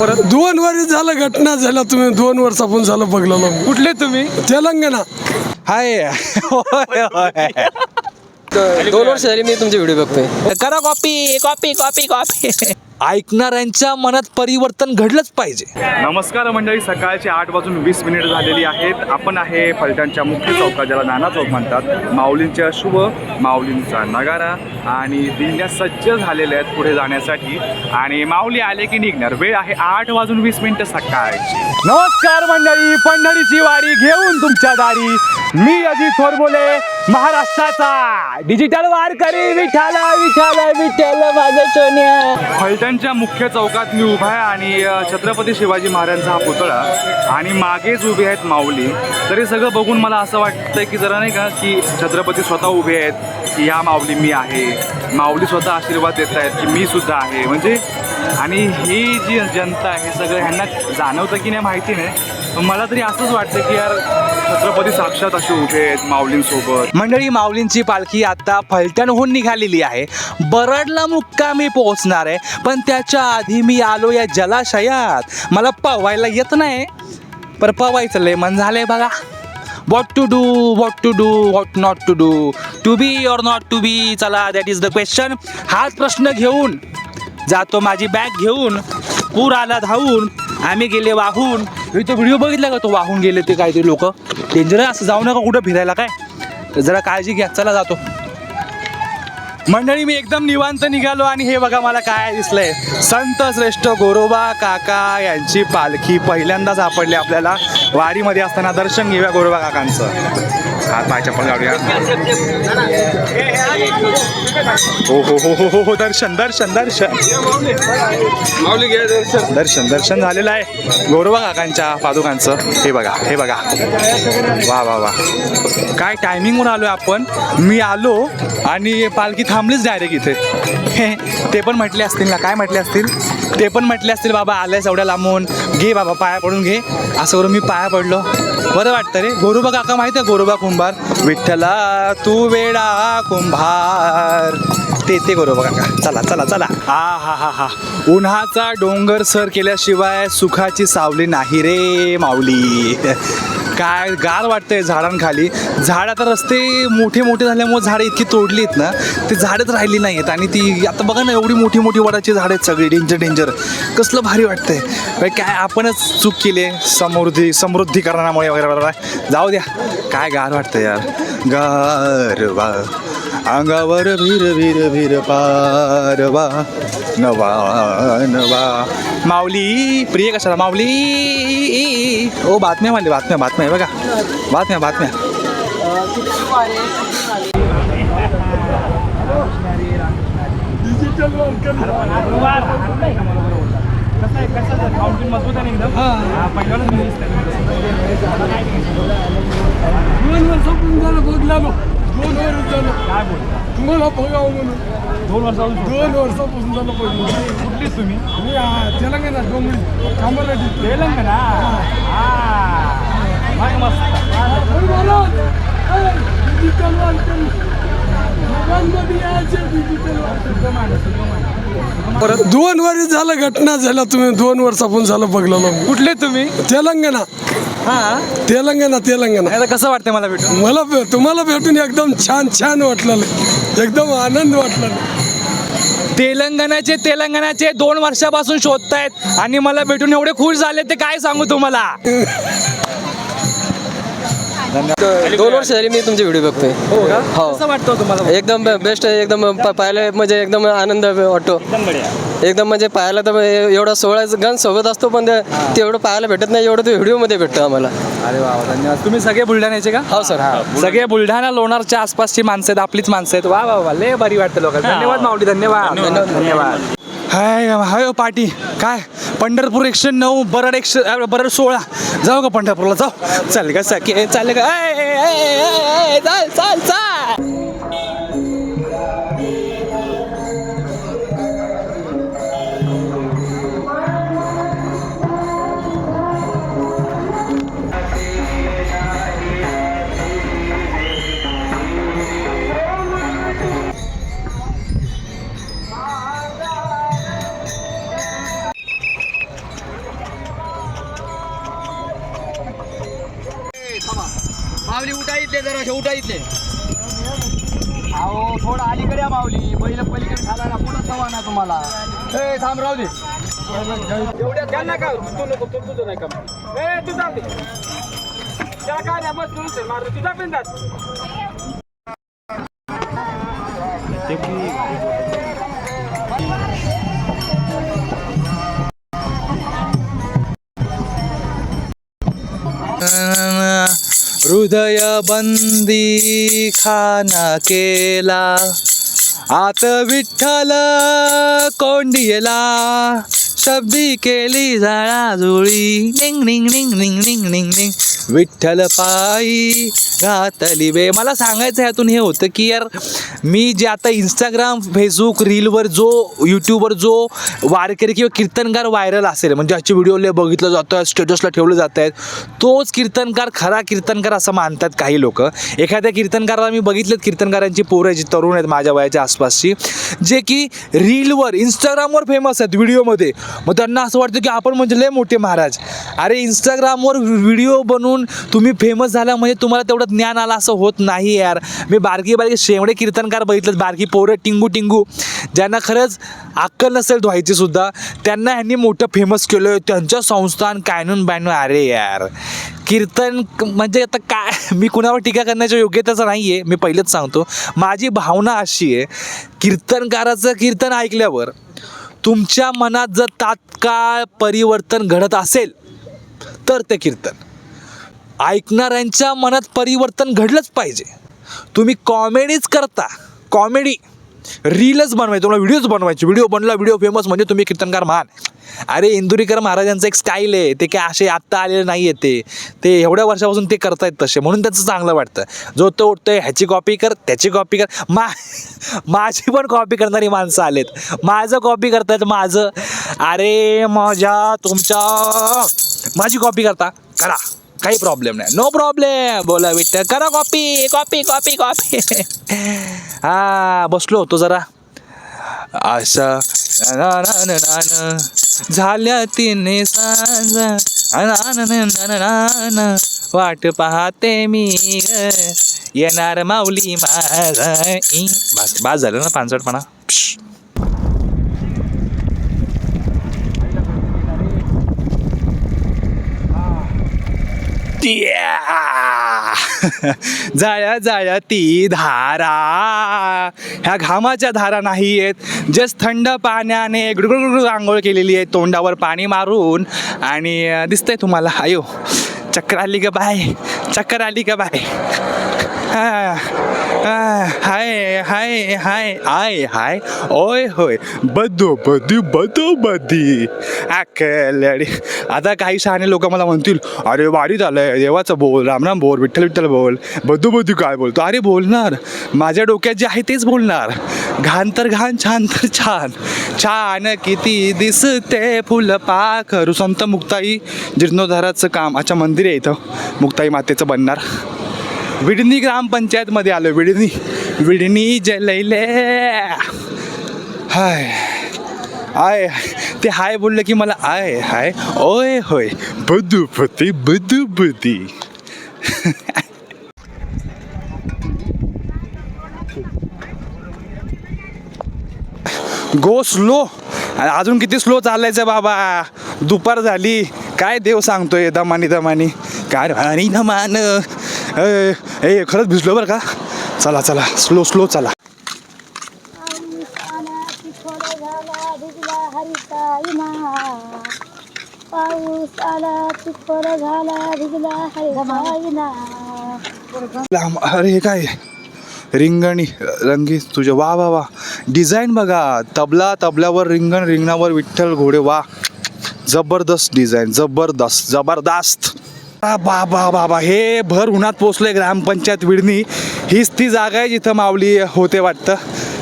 परत दोन वर्ष झालं घटना झाल्या तुम्ही दोन वर्ष आपण झालं बघलेलं. कुठले तुम्ही? तेलंगणा. हाय. होय, होय. दोन वर्ष झाली मी तुमचे व्हिडिओ बघतोय. करा कॉपी कॉपी कॉपी कॉपी. ऐकणाऱ्यांच्या मनात परिवर्तन घडलंच पाहिजे. नमस्कार मंडळी सकाळचे आठ वाजून वीस मिनिट झालेली आहेत. आपण आहे फलटणच्या मुख्य चौकात ज्याला नाना चौक म्हणतात. माऊलींच्या शुभ माऊलींचा नगारा आणि दिंड्या सज्ज झालेल्या आहेत पुढे जाण्यासाठी. आणि माऊली आले की निघणार. वेळ आहे आठ वाजून वीस मिनिटं सकाळची. नमस्कार मंडळी पंढरीची वारी घेऊन तुमच्या दारी. मी अजित थोरबोले महाराष्ट्राचा. डिजिटल वारकरी विठाल विठाल विठ्ठल माझं सोन्या. फलटणच्या मुख्य चौकात मी उभा आहे आणि छत्रपती शिवाजी महाराजांचा हा पुतळा. आणि मागेच उभे आहेत माऊली. तरी सगळं बघून मला असं वाटतं की जरा नाही का की छत्रपती स्वतः उभे आहेत की ह्या माऊली मी आहे. माऊली स्वतः आशीर्वाद देत आहेत की मी सुद्धा आहे. म्हणजे आणि ही जी जनता आहे सगळं ह्यांना जाणवतं की नाही माहिती नाही. मला तरी असंच वाटतं की यार छत्रपती साक्षात असे उभे आहेत माऊलींसोबत. मंडळी माऊलींची पालखी आता फलटणहून निघालेली आहे. बरडला मुक्कामी पोहोचणार आहे पण त्याच्या आधी मी आलो या जलाशयात. मला पवायला येत नाही. पर पवायचं लय मन झालंय बघा. What to do what to do what not to do to be or not to be चला दॅट इज द क्वेश्चन हाच प्रश्न घेऊन जातो माझी बॅग घेऊन पूर आला धावून. आम्ही गेले वाहून. तो व्हिडिओ बघितला का तो वाहून गेले ते काहीतरी लोक? डेंजर असं जाऊ नका कुठं फिरायला काय? तर जरा काळजी घ्या चला जातो. मंडळी मी एकदम निवांत निघालो आणि हे बघा मला काय दिसलंय. संत श्रेष्ठ गोरोबा काका यांची पालखी पहिल्यांदा सापडली आपल्याला. वारीमध्ये असताना दर्शन घेऊया गोरोबा काकांचं. हात पाय चप्पल काढूया हो हो हो हो हो हो दर्शन दर्शन. दर्शन. दर्शन दर्शन झालेलं आहे. गोरोबा काकांच्या पादुकांचं. हे बघा हे बघा. वा वा वा. काय टायमिंगवर आलो आपण. मी आलो आणि पालखी थांबलीच डायरेक्ट इथे. हे, ते पण म्हटले असतील ना काय म्हटले असतील? ते पण म्हटले असतील बाबा आल्यास एवढ्या लांबून. घे बाबा पाया पडून घे. असं करून मी पाया पडलो. बरं वाटतं रे. गोरोबा काका माहिती आहे गोरोबा कुंभार? विठ्ठला तू वेडा कुंभार. ते ते गोरोबा काका. चला चला चला. हा हा हा हा. उन्हाचा डोंगर सर केल्याशिवाय सुखाची सावली नाही रे माऊली. काय गार वाटतंय झाडांखाली. झाड आता रस्ते मोठे मोठे झाल्यामुळे झाडं इतकी तोडलीत ना ते झाडच राहिली नाही आहेत आणि ती आता बघा ना एवढी मोठी मोठी वडाची झाडं आहेत सगळी डेंजर डेंजर. कसलं भारी वाटतंय. काय आपणच चूक केली आहे समृद्धी समृद्धीकरणामुळे वगैरे वगैरे जाऊ द्या. काय गार वाटतं यार. गारवा अंगावर भीर भीर भीर पारवा नवा नवा. माऊली प्रिय कशाला माऊली? ओ बातम्या मारली बातम्या बातम्या बघा. बातम्या बातम्या. दोन वर्षापासून झालं बघलेलो दोन वर्ष झालं काय बोल तुम्हाला बघावं म्हणून. दोन वर्षापासून दोन वर्षापासून झालं बघलो कुठली तुम्ही? मी आ, तेलंगणा डोंगरी कामारेड्डी तेलंगणा? डिजिटल वालकरी मोबाईलमध्ये यायचे डिजिटल परत दोन वर्ष झालं घटना झाल्या तुम्ही दोन वर्षापासून झालं बघलेलं. कुठले तुम्ही? तेलंगणा. हा. तेलंगणा तेलंगणा. आता कसं वाटतंय मला भेटून? मला भे- तुम्हाला भेटून एकदम छान छान वाटलं. एकदम आनंद वाटला. तेलंगणाचे तेलंगणाचे दोन वर्षापासून शोधतायत आणि मला भेटून एवढे खुश झाले ते काय सांगू तुम्हाला? दोन वर्ष झाली मी तुमचे व्हिडिओ बघतोय. हो कसं वाटतं तुम्हाला एकदम बेस्ट आहे एकदम प- पाहायला म्हणजे एकदम आनंद वाटतो. एकदम म्हणजे पाहायला तर एवढा सोहळा गण सोबत असतो पण ते ते एवढं पाहायला भेटत नाही एवढं ते व्हिडिओमध्ये भेटतं आम्हाला. अरे वा वा, धन्यवाद. तुम्ही सगळे बुलढाण्याचे का? हो सर सगळे बुलढाणा लोणारच्या आसपासची माणसं आहेत आपलीच माणसं आहेत. वा वा वा लय बरी वाटतं लोकांना. धन्यवाद माऊली धन्यवाद. धन्यवाद. हाय हाय हो, पाटी. काय? पंढरपूर एकशे नऊ बरड एकशे बरड सोळा. जाऊ का पंढरपूरला? जाऊ. चालेल का सके चालेल का? चाल चाल चाल. बैल पलीकडे घालायला पुन्हा सवा ना तुम्हाला? ए थांब राहू दे. एवढ्या त्यांना तू नको तू तुझं नाही काम ए तू जाऊ दे. त्याला काय नाही बस तुझा हृदय बंदी खाना केला. आत विठ्ठल कोंडियला शब्दी केली जुळी. निंग निंग निंग निंग निंग निंग निंग. विठ्ठल पायी घातली वे. मला सांगायचं ह्यातून हे होतं की यार मी जे आता इंस्टाग्राम फेसबुक रीलवर जो यूट्यूबवर जो वारकरी किंवा कीर्तनकार व्हायरल असेल म्हणजे ज्याचे व्हिडिओले बघितलं जातं आहे स्टेटसला ठेवले जात आहेत तोच कीर्तनकार खरा कीर्तनकार असं मानतात काही लोक. एखाद्या कीर्तनकाराला मी बघितलेत कीर्तनकारांची पोरं जी तरुण आहेत माझ्या वयाच्या आसपासची जे की रीलवर इंस्टाग्रामवर फेमस आहेत व्हिडिओमध्ये मग त्यांना असं वाटतं की आपण म्हणजे लय मोठे महाराज. अरे इंस्टाग्रामवर व्हिडिओ बनवून म्हणून तुम्ही फेमस झाला म्हणजे तुम्हाला तेवढं ज्ञान आलं असं होत नाही यार. मी बारकी बारकी शेवडे कीर्तनकार बघितलेत बारकी पोरं टिंगू टिंगू. ज्यांना खरंच अक्कल नसेल धुवायची सुद्धा त्यांना ह्यांनी मोठं फेमस केलं त्यांचं संस्थान कायनून बायनून. अरे यार. कीर्तन म्हणजे आता काय? मी कुणावर टीका करण्याच्या योग्यतेचं नाही आहे मी पहिलेच सांगतो. माझी भावना अशी आहे कीर्तनकाराचं कीर्तन ऐकल्यावर तुमच्या मनात जर तात्काळ परिवर्तन घडत असेल तर ते कीर्तन. ऐकणाऱ्यांच्या मनात परिवर्तन घडलंच पाहिजे. तुम्ही कॉमेडीच करता. कॉमेडी रीलच बनवायची. तुम्हाला व्हिडिओज बनवायचे. व्हिडिओ बनला व्हिडिओ फेमस म्हणजे तुम्ही कीर्तनकार महान. अरे इंदुरीकर महाराजांचं एक स्टाईल आहे. ते काय असे आत्ता आलेले नाही आहे ते. ते एवढ्या वर्षापासून ते करतायत तसे. म्हणून त्याचं चांगलं वाटतं. जो तो उठतोय ह्याची कॉपी कर त्याची कॉपी कर. मा माझी पण कॉपी करणारी माणसं आलेत. माझं कॉपी करतायत माझं. अरे माझ्या तुमच्या. माझी कॉपी करता. करा. काही प्रॉब्लेम नाही नो प्रॉब्लेम बोला विठ्ठल करा कॉपी कॉपी कॉपी कॉपी हा बसलो होतो जरा असं झाल्या तिने सांज ना वाट पाहते मी येणार माऊली माझा इ. बस झालं ना पानसटपणा प्श. त्या. ती धारा. ह्या घामाच्या धारा नाही आहेत जस्ट थंड पाण्याने गुडगुडगुड आंघोळ केलेली आहे तोंडावर पाणी मारून. आणि दिसतंय तुम्हाला. आयो चक्कर आली का बाय. चक्कर आली का बाय. हा, हा, हाय हाय. हाय हाय. ओय होय. बदो बदी बदो बदी. अकलडी आता काही शहाणे लोक मला म्हणतील अरे वाडीत आलंय देवाचं बोल. रामराम बोल. विठ्ठल विठ्ठल बोल. बदू बदू काय बोलतो? अरे बोलणार. माझ्या डोक्यात जे आहे तेच बोलणार. घाण तर घाण छान तर छान. छान किती दिसते फुल पाखरू संत मुक्ताई जीर्णोद्धाराचं काम. अच्छा मंदिर आहे इथं. मुक्ताई मातेचं बनणार. विडणी ग्रामपंचायतमध्ये आलो विडणी. विडणी जलैले हाय. आय ते हाय बोललं की मला आय हाय. ओय होय. बदुपती बदुपती. Go slow. अजून किती स्लो चालायचं बाबा? दुपार झाली. काय देव सांगतोय दमानी दमानी. काय आणि दमान ए, खरंच भिजलो बरं का? चला चला. स्लो स्लो चला. पाऊस आला तिखोर झाला भिजला हरिताईना अरे हे काय? रिंगणी रंगी तुझ्या वा वा वा. डिझाईन बघा. तबला तबल्यावर रिंगण रिंगणावर विठ्ठल घोडे. वा. जबरदस्त डिझाईन जबरदस्त जबरदस्त. बाबा बाबा हे भर उन्हात पोचले ग्रामपंचायत विडणी. हीच ती जागा आहे जिथं माऊली होते वाटतं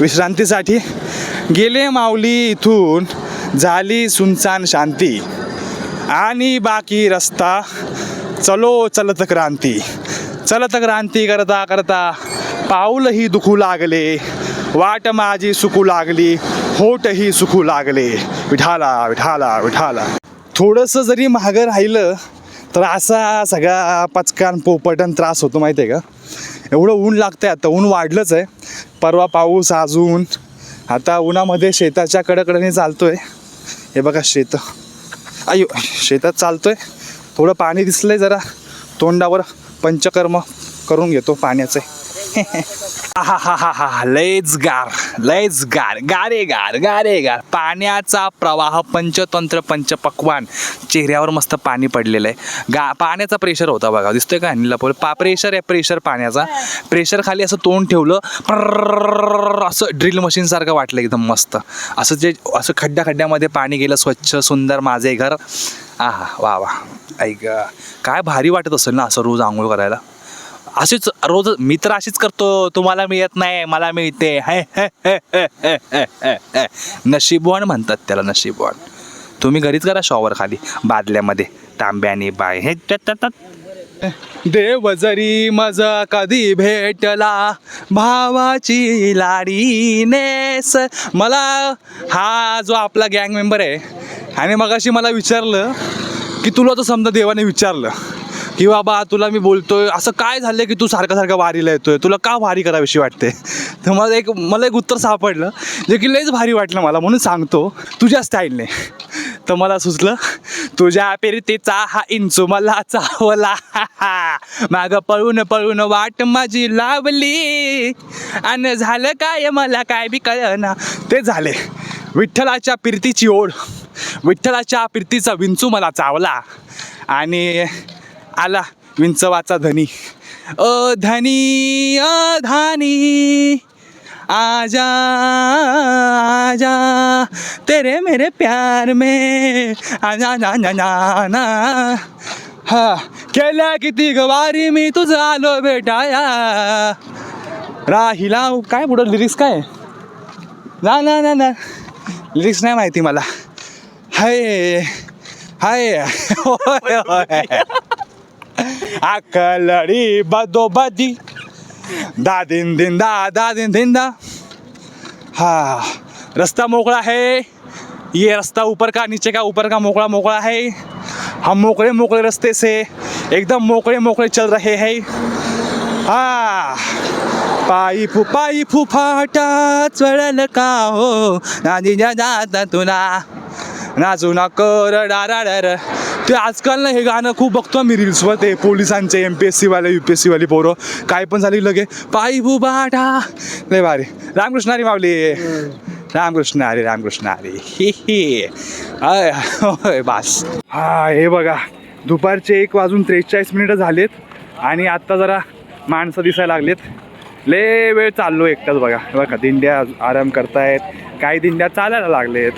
विश्रांतीसाठी. गेले माऊली इथून झाली सुनसान शांती. आणि बाकी रस्ता चलो चलत क्रांती. चलत क्रांती करता करता पाऊलही दुखू लागले वाट माझी सुकू लागली होटही सुकू लागले. विठाला विठाला विठाला. थोडंसं जरी महागं राहिलं तर असा सगळा पचकान पोपटन त्रास होतो माहिती आहे का? एवढं ऊन लागतं आहे आता ऊन वाढलंच आहे. परवा पाऊस आज ऊन. आता उन्हामध्ये शेताच्या कडेकडेने आहे हे बघा शेत. अयो शेतात चालतो आहे थोडं पाणी दिसलं आहे जरा. तोंडावर पंचकर्म करून घेतो पाण्याचे. हा हा हा हा लयच गार लयच गार गारे गार गारे गार. पाण्याचा प्रवाह पंचतंत्र पंचपक्वान. चेहऱ्यावर मस्त पाणी पडलेलं आहे. गा पाण्याचा प्रेशर होता बघा दिसतोय का अनिल पोल पा प्रेशर आहे प्रेशर पाण्याचा. प्रेशर खाली असं तोंड ठेवलं प्रर्रर्रर्र असं ड्रिल मशीन सारखं वाटलं एकदम मस्त असं जे असं खड्ड्या खड्ड्यामध्ये पाणी गेलं स्वच्छ सुंदर माझे घर आहा वा वा ऐक काय भारी वाटत असेल ना असं रोज आंघोळ करायला अशीच रोज मी तर अशीच करतो. तुम्हाला मिळत नाही मला मिळते. हे, हे, नशीबवान म्हणतात त्याला नशीबवान तुम्ही घरीच करा शॉवर खाली बादल्यामध्ये तांब्याने बाय. हे देव जरी मजा कधी भेटला भावाची लाडी नेस. मला हा जो आपला गँग मेंबर आहे आणि मगाशी मला विचारलं की तुला तर समजा देवाने विचारलं. की बाबा तुला मी बोलतोय. असं काय झालं की तू सारखं सारखं वारीला येतोय? तुला का वारी करावीशी वाटते? तर मला एक मला एक उत्तर सापडलं जे की लयच भारी वाटलं मला म्हणून सांगतो तुझ्या स्टाईलने तर मला सुचलं तुझ्या पिरतीचा हा इंचू मला चावला. माग पळून पळून वाट माझी लावली. आणि झालं काय मला काय बी कळना. ते झाले. विठ्ठलाच्या पिरतीची ओढ. विठ्ठलाच्या पिरतीचा विंचू मला चावला. आणि आला. विंचवाचा धनी. अ धनी अ धानी. आजा आजा. तेरे मेरे प्यार में. आजा ना ना ना ना हा. केल्या किती गवारी मी तुझं आलो भेटाया राहिला काय पुढं लिरिक्स काय? ना ना ना ना. लिरिक्स नाही माहिती मला. हाय हाय. होय होय. आकलड़ी बदो बदी. दा दिन दिन दा दा दिन दिन दा. हा रस्ता मोकड़ा है ये रास्ता ऊपर का नीचे का ऊपर का मोकड़ा मोकड़ा है हम मोकड़े मोकळे रस्ते से एकदम मोकळे मोकड़े चल रहे है. हाँ पायी फु पायी फुफाटा चढल का हो? नाजी जाता तुला नाचू ना कर डाराडर ते आजकाल ना हे गाणं खूप बघतो मी रील्सवर ते पोलिसांचे एम पी एस सीवाले यू पी एस सीवाले पोरं. काय पण झाली लगे पायी फु बाटा लय भारी. रामकृष्ण हरी मावली रामकृष्ण हरी रामकृष्ण हरी. हे हे. बास. हा हे बघा. दुपारचे एक वाजून त्रेचाळीस मिनिटं झालेत आणि आत्ता जरा माणसं दिसायला लागलेत. लय वेळ चाललो एकटाच बघा. बघा दिंड्या आराम करतायत. काही दिंड्या चालायला लागलेत.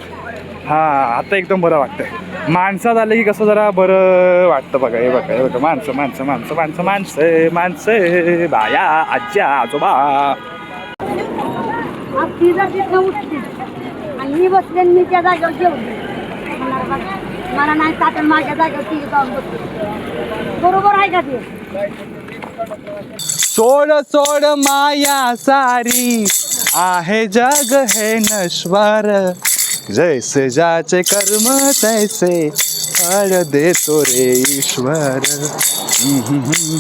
हा आता एकदम बरं वाटतंय. माणसात आलं की कसं जरा बरं वाटतं बघा हे बघा हे बघा. माणसं माणसं माणसं माणसं माणसं माणसं. बाया आज्या आजोबा. आज तिला तिथं उठते. आणि मी बसले आणि मी त्या जागेवर जेवले मला बघ- मला नाही ताटण माझ्या जागेवर ती जाऊन बसते बरोबर आहे का ते? सोड सोड माया सारी. आहे जग है नश्वर. जैसे जाचे कर्म तैसे फळ देतो रे ईश्वर। हम्म,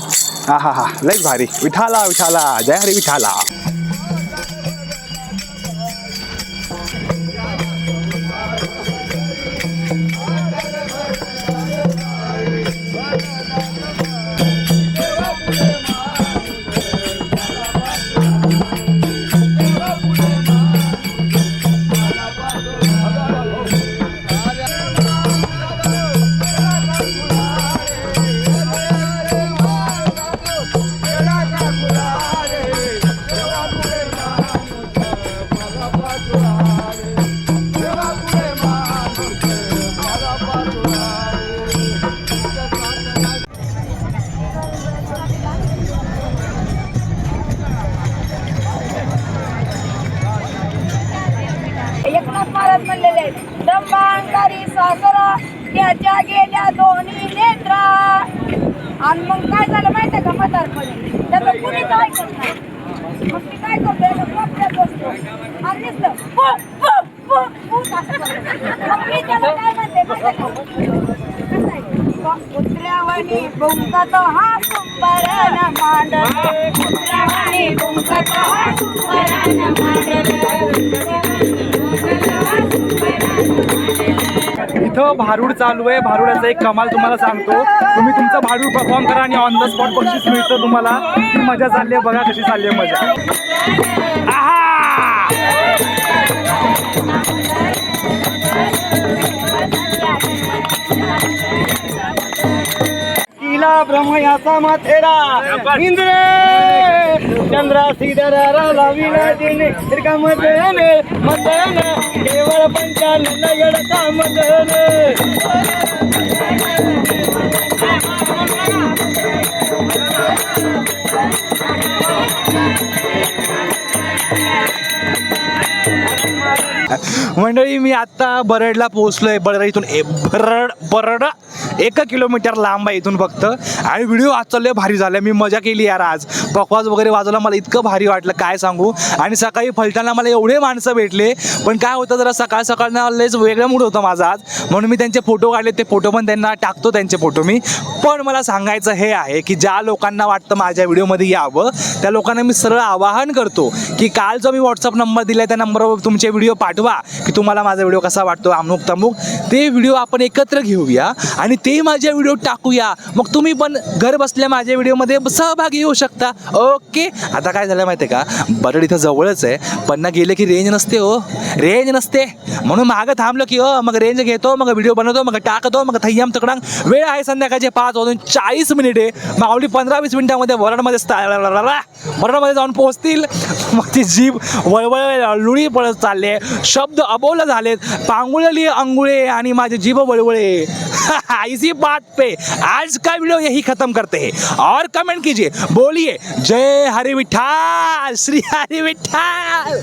हा हा हा लय भारी. विठाला विठाला जय हरी विठाला. एकनाथ महाराज म्हणलेले आहेत. ब्रह्मांगारी सासरा त्याच्या गेल्या दोन्ही नेत्रा आणि मग काय झालं माहितीये का म्हातारपणे? त्याचं कुणीच ऐकत नाही. मग मी काय करतो? याला बसतो. आणि नुसतं पु, पु, पु, पु असं करतो. मी त्याला काय म्हणते माहितीये का? हा सुंबरण मांडल कुत्र्यावणी भुंकतो हा कुंभारण इथं भारूड चालू आहे. भारुडाचा एक कमाल तुम्हाला सांगतो. तुम्ही तुमचं भारूड परफॉर्म करा आणि ऑन द स्पॉट बक्षीस मिळतं तुम्हाला. ती मजा चालली आहे. बघा कशी चालली आहे मजा. किला ब्रह्मयाचा माथेरा. इंद्र चंद्रा सिद्धरा लाविला दिने मदन मदन केवळ पंचानंद मंडळी मी आता बरडला पोहोचलोय. बरड इथून ए- बरड बरड. एक किलोमीटर लांब आहे इथून फक्त. आणि व्हिडिओ आज लय भारी झाला मी मजा केली यार आज. पकवाज वगैरे वाजवला मला इतकं भारी वाटलं काय सांगू. आणि सकाळी फलटाना मला एवढे माणसं भेटले. पण काय होतं जरा सकाळ सकाळना लयच वेगळं मूड होतं माझा आज. म्हणून मी त्यांचे फोटो काढले ते फोटो पण त्यांना टाकतो त्यांचे फोटो मी. पण मला सांगायचं हे आहे की ज्या लोकांना वाटतं माझ्या व्हिडिओमध्ये यावं त्या लोकांना मी सरळ आवाहन करतो की काल जो मी व्हॉट्सअप नंबर दिला त्या नंबरवर तुमचे व्हिडिओ पाठवा की तुम्हाला माझा व्हिडिओ कसा वाटतो अमुक तमुक ते व्हिडिओ आपण एकत्र घेऊया आणि ते माझ्या व्हिडिओ टाकूया. मग तुम्ही पण घर बसल्या माझ्या व्हिडिओमध्ये सहभागी येऊ शकता. ओके? आता काय झालं माहिती आहे का? बरड इथं जवळच आहे. पण ना गेले की रेंज नसते हो. रेंज नसते. म्हणून मागं थांबलो की हो मग रेंज घेतो मग व्हिडिओ बनवतो मग टाकतो मग थय्याम तकडांग. वेळ आहे संध्याकाळचे पाच वाजून चाळीस मिनिटे. माऊली पंधरा वीस मिनिटामध्ये वरडमध्ये मरणामध्ये जाऊन पोहोचतील. मग ती जीभ वळवळ लुळी पळत चालले शब्द अबोल झालेत पांगुळली अंगुळे आणि माझे जीभ वळवळे. इसी बात पे. आज का व्हिडिओ यही खत्म करते. हैं और कमेंट कीजिए. बोलिए. जय हरि विठ्ठल. श्री हरि विठ्ठल.